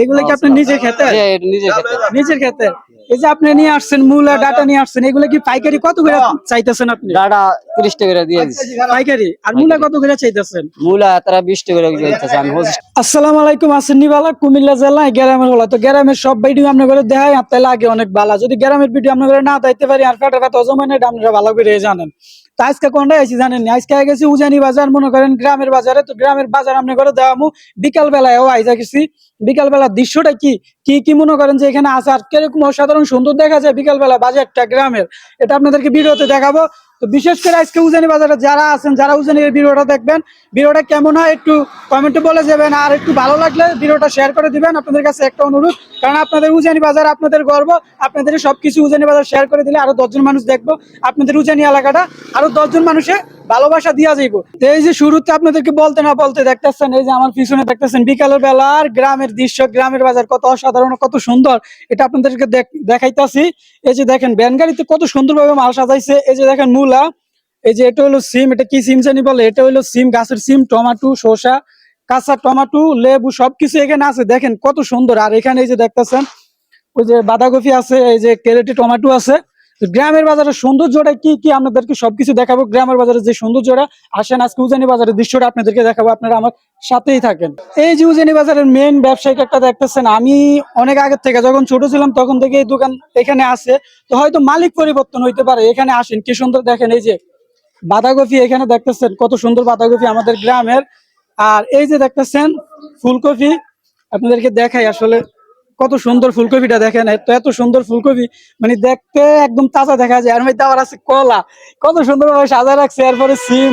এগুলো কি আপনি নিজে খেতে জি, এটা নিজের খেতে। এই যে আপনি নিয়ে আসছেন মূলা ডাটা নিয়ে আসছেন এগুলো কি পাইকারি কত করে চাইতেছেন আপনি? ডাটা তিরিশ টাকা করে দিয়ে পাইকারি। আর মূলা কত করে চাইতেছেন? মূলা তারা বিশ টাকা আমি আলাইকুম আছেন নিবালা কুমিল্লা জেলায় গ্রামের হলা তো গ্রামের সব ভিডিও আপনার করে দেখাই আর তাহলে আগে অনেক ভালো যদি গ্রামের ভিডিও আপনার না দেখতে পারি আর কাটার কথা অজমানে আপনারা ভালো করে জানেন। আজকে কোনটা আইছি জানেন আজকে গেছি উজানি বাজার, মনে করেন গ্রামের বাজারে, তো গ্রামের বাজার আপনি করে দেওয়া মু। বিকাল বেলায় ও আইজা গেছি। বিকাল বেলার দৃশ্যটা কি? কি কি মনে করেন যে এখানে আসার কীরকম অসাধারণ সুন্দর দেখা যায় বিকাল বেলা বাজারটা, গ্রামের? এটা আপনাদেরকে ভিডিওতে দেখাবো। তো বিশেষ করে আজকে উজানি বাজারে যারা আছেন, যারা উজানি এই ভিডিওটা দেখবেন, ভিডিওটা কেমন হয় একটু কমেন্টে বলে যাবেন। আর একটু ভালো লাগলে ভিডিওটা শেয়ার করে দিবেন। আপনাদের কাছে একটা অনুরোধ, কারণ আপনাদের উজানি বাজার আপনাদের গর্ব। আপনাদের সবকিছু উজানি বাজার শেয়ার করে দিলে আরও দশজন মানুষ দেখব। আপনাদের উজানি এলাকাটা আরও দশজন মানুষে ভালোবাসা দিয়া যাইব। এই যে শুরুতে আপনাদেরকে বলতে না বলতে দেখতেছেন, এই যে আমার পিছনে দেখতেছেন, বিকালের বেলার গ্রামের দৃশ্য, গ্রামের বাজার কত অসাধারণ, কত সুন্দর। এটা আপনাদেরকে দেখ- দেখাইতাছি। এই যে দেখেন ভ্যান গাড়িতে কত সুন্দরভাবে মাল সাজাইছে। এই যে দেখেন, মূলা এই যে এটা হলো সিম, এটা কি সিম জানি বলে? এটা হলো সিম, গাছের সিম, টমাটো, শসা, কাঁচা টমাটো, লেবু, সবকিছু এখানে আছে। দেখেন কত সুন্দর। আর এখানে এই যে দেখতেছেন, ওই যে বাঁধাকপি আছে, এই যে ক্যারেটে টমাটো আছে। গ্রামের বাজারের সৌন্দর্যটা কি কি আপনাদেরকে সবকিছু দেখাবো? গ্রামের বাজারের যে সৌন্দর্যটা, আসেন আজকে উজানি বাজারের দৃশ্যটা আপনাদেরকে দেখাবো, আপনারা আমার সাথেই থাকেন। এই যে উজানি বাজারের মেন ব্যবসায়িক একটা দেখতেছেন, আমি অনেক আগের থেকে যখন ছোট ছিলাম তখন থেকে এই দোকান এখানে আছে। তো হয়তো মালিক পরিবর্তন হইতে পারে, এখানে আসেন, কি সুন্দর দেখেন এই যে বাঁধাকপি এখানে দেখতেছেন, কত সুন্দর বাঁধাকপি আমাদের গ্রামের। আর এই যে দেখতেছেন, ফুলকপি, আপনাদেরকে দেখাই আসলে কত সুন্দর ফুলকপিটা দেখেন এত এত সুন্দর ফুলকপি মানে দেখতে একদম তাজা দেখা যায়। আর মধ্যে আবার আছে কলা। কত সুন্দর ভাবে সাজা রাখছে এরপরে সিম।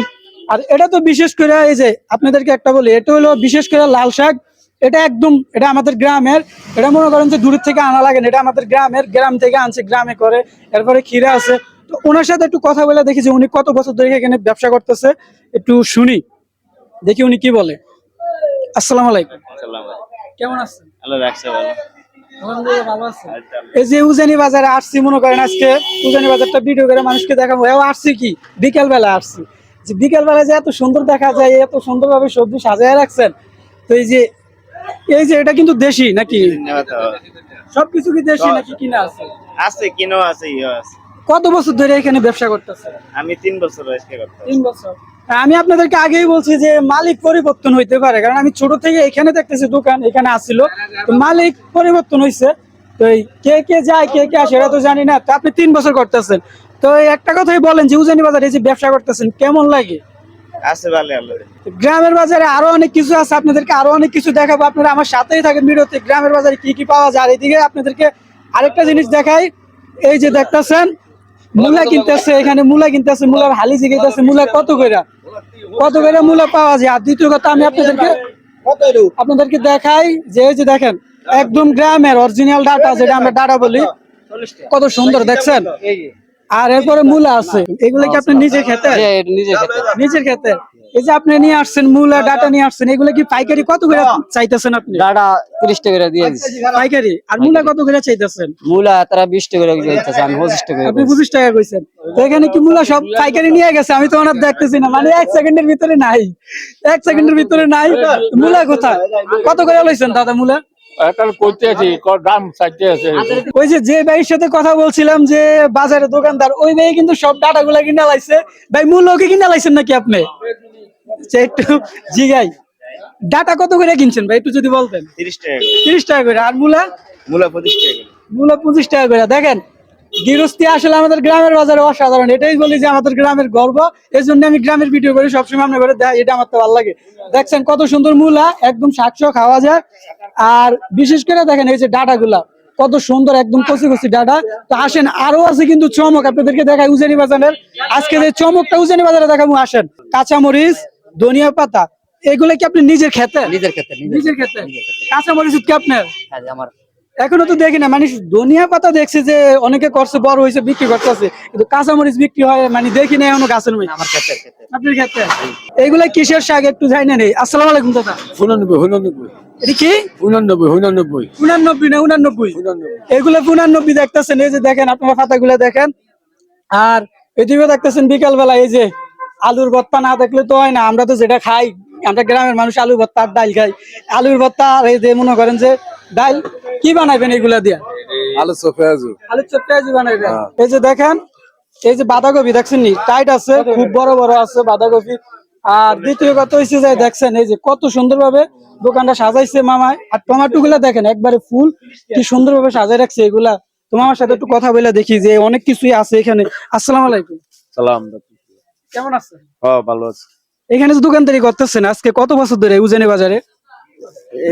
আর এটা তো বিশেষ করে এই যে আপনাদেরকে একটা বলি এটা হলো বিশেষ করে লাল শাক। এটা একদম এটা আমাদের গ্রামের এটা মনে করেন যে দূরের থেকে আনা লাগে এটা আমাদের গ্রামের গ্রাম থেকে আনছে গ্রামে করে এরপরে ক্ষীরা আছে। তো ওনার সাথে একটু কথা বলে দেখি যে উনি কত বছর ধরে এখানে ব্যবসা করতেছে একটু শুনি। দেখি উনি কি বলে। আসসালামু আলাইকুম। কেমন আছেন? আল্লাহ রাখছে ভালো। এই যে উজানি বাজারে আসছি মনে করেন আজকে উজানি বাজারটা ভিডিও করে মানুষকে দেখাবো। এও আসছি কি? বিকেল বেলা আসছি। যে বিকেল বেলা যে এত সুন্দর দেখা যায় এত সুন্দর ভাবে সবজি সাজায় রাখছেন তো এই যে এই যে এটা কিন্তু দেশি নাকি? সবকিছু কি দেশি নাকি কিনা আছে? আছে কিনো আছে কত বছর ধরে এখানে ব্যবসা করতেছে আমি তিন বছর তিন বছর। আমি আপনাদেরকে আগেই বলছি যে মালিক পরিবর্তন হইতে পারে কারণ আমি ছোট থেকে এখানে দেখতেছি দোকান এখানে আসছিল। তো মালিক পরিবর্তন হয়েছে তো এই কে কে যায় কে কে আসে এটা তো জানি না। তো আপনি তিন বছর করতেছেন। তো একটা কথাই বলেন যে উজানি বাজারে এই যে ব্যবসা করতেছেন কেমন লাগে? আছে ভালো গ্রামের বাজারে আরও অনেক কিছু আছে আপনাদেরকে আরও অনেক কিছু দেখাবো। আপনারা আমার সাথেই থাকেন ভিডিওতে গ্রামের বাজারে কি কি পাওয়া যায়। আর এদিকে আপনাদেরকে আরেকটা জিনিস দেখাই। এই যে দেখতেছেন মূলা কিনতেছে এখানে মূলা কিনতেছে মূলার হালি জিগাইতেছে মূলা কত কইরা? কত কইরা মূলা পাওয়া যায়? আর দ্বিতীয় কথা আমি আপনাদেরকে আপনাদেরকে দেখাই যে এই যে দেখেন একদম গ্রামের অরিজিনাল ডাটা যেটা আমরা ডাটা বলি কত সুন্দর দেখছেন? আর এরপরে মূলা আছে। এগুলো কি আপনি নিজে খেতে? এটা নিজে খেতে। নিজের ক্ষেত্রে এই যে আপনি নিয়ে আসছেন মূলা ডাটা নিয়ে আসছেন এগুলো কি পাইকারি? কত করে চাইতেছেন আপনি? ডাটা তিরিশ টাকা করে দিয়ে পাইকারি। আর মূলা কত করে চাইতেছেন? মূলা তারা বিশ টাকা করে দিতেছে আমি পঁচিশ টাকা আপনি পঁচিশ টাকা কইছেন। তো এখানে কি মূলা সব পাইকারি নিয়ে গেছে? আমি তো ওনার দেখতেছি না। মানে এক সেকেন্ডের ভিতরে নাই। এক সেকেন্ডের ভিতরে নাই। মূলা কোথায়? কত করে লইছেন দাদা মূলা এখন করতে আছি দাম চাইতে আছে। ওই যে যে ভাইয়ের সাথে কথা বলছিলাম যে বাজারে দোকানদার ওই ভাই কিন্তু সব ডাটা গুলা কিনে লাইছে। ভাই মূল্য কি কিনে লাইছেন নাকি আপনি? একটু জিগাই ডাটা কত করে কিনছেন ভাই একটু যদি বলতেন? তিরিশ টাকা তিরিশ টাকা করে। আর মূলা? মূলা পঁচিশ টাকা মূলা পঁচিশ টাকা করে। দেখেন গৃহস্থী আসলে আমাদের গ্রামের বাজারে অসাধারণ। এটাই বলি যে আমাদের গ্রামের গর্ব। এই জন্য আমি গ্রামের ভিডিও করি সবসময় আপনার করে দেয় এটা আমার তো ভালো লাগে। দেখছেন কত সুন্দর মূলা একদম শাকসহ খাওয়া যায়। আর বিশেষ করে দেখেন এই যে ডাটা গুলা কত সুন্দর একদম কচি কচি ডাটা। তো আসেন আরও আছে কিন্তু চমক আপনাদেরকে দেখায় উজানি বাজারের। আজকে যে চমকটা উজানি বাজারে দেখাবো আসেন। কাঁচামরিচ ধনিয়া পাতা এগুলো কি আপনি নিজের খেতে? নিজের খেতে? নিজের খেতে। কাঁচামরিচ কি আপনার? হ্যাঁ, আমার এখনও তো দেখি না মানে দুনিয়া পাতা দেখছি যে অনেকে করছে বড় হয়েছে বিক্রি করতেছে কিন্তু কাঁচামরিচ বিক্রি হয় মানে দেখি না এখনও গাছের মধ্যে আমার খেতে আপনার ক্ষেত্রে? এইগুলা কিসের শাক একটু যাই না নেই আসসালামু আলাইকুম দাদা। উনানব্বই উনানব্বই। এটা কি? উনানব্বই উনানব্বই। উনানব্বই না উনানব্বই? এগুলো উনানব্বই দেখতেছেন এই যে দেখেন আপনারা পাতাগুলো দেখেন। আর এদিকে দেখতেছেন বিকাল বেলা এই যে আলুর ভর্তা না দেখলে তো হয় না আমরা তো যেটা খাই আমরা গ্রামের মানুষ আলু ভর্তা আর ডাল খাই। আলুর ভর্তা আর এই যে মনে করেন যে ডাল কি বানাইবেন এগুলা দিয়া? আলু আজু। আলু চপ পেঁয়াজি বানাইবেন। এই যে দেখেন এই যে বাঁধাকপি দেখছেন নি? টাইট আছে খুব বড় বড় আছে বাঁধাকপি। আর দ্বিতীয় কথা হচ্ছে যে দেখছেন এই যে কত সুন্দরভাবে দোকানটা সাজাইছে মামায় আর টমেটো গুলা দেখেন একবারে ফুল। কি সুন্দরভাবে সাজাই রাখছে এগুলা। তোমার সাথে একটু কথা বলে দেখি যে অনেক কিছুই আছে এখানে। আসসালামু আলাইকুম। সালাম। কেমন আছেন? হ্যাঁ ভালো আছে। এখানে যে দোকানদারি করতেছেন আজকে কত বছর ধরে উজানি বাজারে?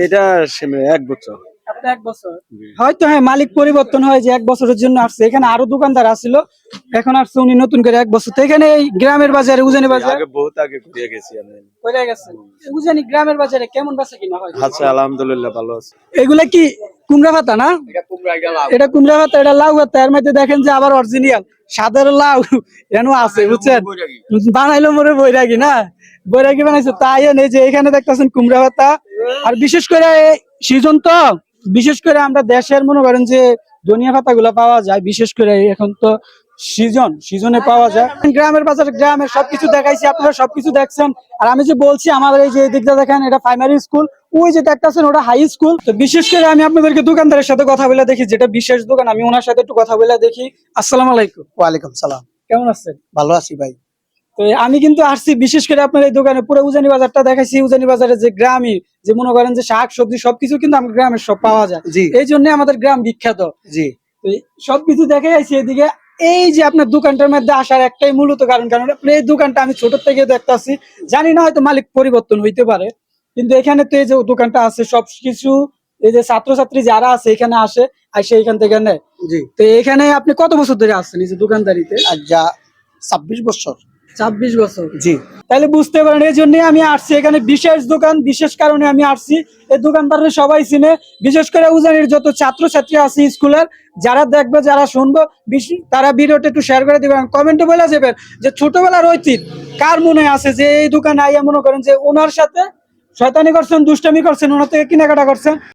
এটা এক বছর। হয়তো হ্যাঁ মালিক পরিবর্তন হয় যে এক বছরের জন্য আসছে। এখানে আরও দোকানদার আসছিল এখন আসছে উনি নতুন করে এক বছর। তো এখানে এই গ্রামের বাজারে উজানি বাজার? আগে বহুত আগে ঘুরে গেছি আমি। কইরা গেছে। উজানি গ্রামের বাজারে কেমন বেচা কিনা হয়? আচ্ছা আলহামদুলিল্লাহ ভালো আছে। এগুলা কি কুমড়া পাতা না? এটা কুমড়া পাতা এটা লাউ পাতা। এর মধ্যে দেখেন যে আবার অরিজিনাল সাদার লাউ এনো আছে বুঝছেন? বানাইলো মোরে বৈরাগী না? বৈরাগী বানাইছে তাই নেই যে এখানে দেখতেছেন কুমড়া পাতা। আর বিশেষ করে সিজন তো বিশেষ করে আমরা দেশের মনে করেন যে ধনিয়া পাতা গুলা পাওয়া যায় বিশেষ করে এখন তো সিজন সিজনে পাওয়া যায়। গ্রামের বাজার গ্রামের সবকিছু দেখাইছি আপনারা সবকিছু দেখছেন। আর আমি যে বলছি আমাদের এই যে দিকটা দেখেন এটা প্রাইমারি স্কুল ওই যে দেখতেছেন ওটা হাই স্কুল তো বিশেষ করে আমি আপনাদেরকে দোকানদারের সাথে কথা বলে দেখি যেটা বিশেষ দোকান আমি ওনার সাথে একটু কথা বলে দেখি। আসসালামু আলাইকুম। ওয়ালাইকুম সালাম। কেমন আছেন? ভালো আছি ভাই। তো আমি কিন্তু আসছি বিশেষ করে আপনার এই দোকানে পুরো উজানি বাজারটা দেখাইছি। উজানি বাজারে যে গ্রামই যে মনে করেন যে শাক সবজি সবকিছু কিন্তু আমার গ্রামের সব পাওয়া যায়। জি। এই জন্য আমাদের গ্রাম বিখ্যাত। জি। সবকিছু দেখে আইছি এদিকে। এই যে আপনার দোকানটার মধ্যে আসার একটাই মূলত কারণ কারণ এই দোকানটা আমি ছোট থেকে দেখতাছি। জানি না হয়তো মালিক পরিবর্তন হইতে পারে। কিন্তু এখানে তো এই যে দোকানটা আছে সব কিছু এই যে ছাত্রছাত্রী যারা আছে এখানে আসে আসে এখান থেকে নেয়। জি। তো এখানে আপনি কত বছর ধরে আসছেন এই যে দোকানদারিতে? আর যা ছাব্বিশ বছর। ছাব্বিশ বছর। জি। তাহলে বুঝতে পারেন, এই জন্য আমি আসছি এখানে বিশেষ দোকান, বিশেষ কারণে আমি আসছি। এই দোকানদারের সবাই চিনে, বিশেষ করে উজানির যত ছাত্রছাত্রী আছে স্কুলের, যারা দেখবে, যারা শুনব তারা ভিডিওটা একটু শেয়ার করে দিবেন। কমেন্টে বলে যাবেন যে ছোটবেলার ঐতিহ্য, কার মনে আছে যে এই দোকানে আইয়া মনে করেন যে ওনার সাথে শয়তানি করছেন, দুষ্টামি করছেন, ওনার থেকে কেনাকাটা করছেন?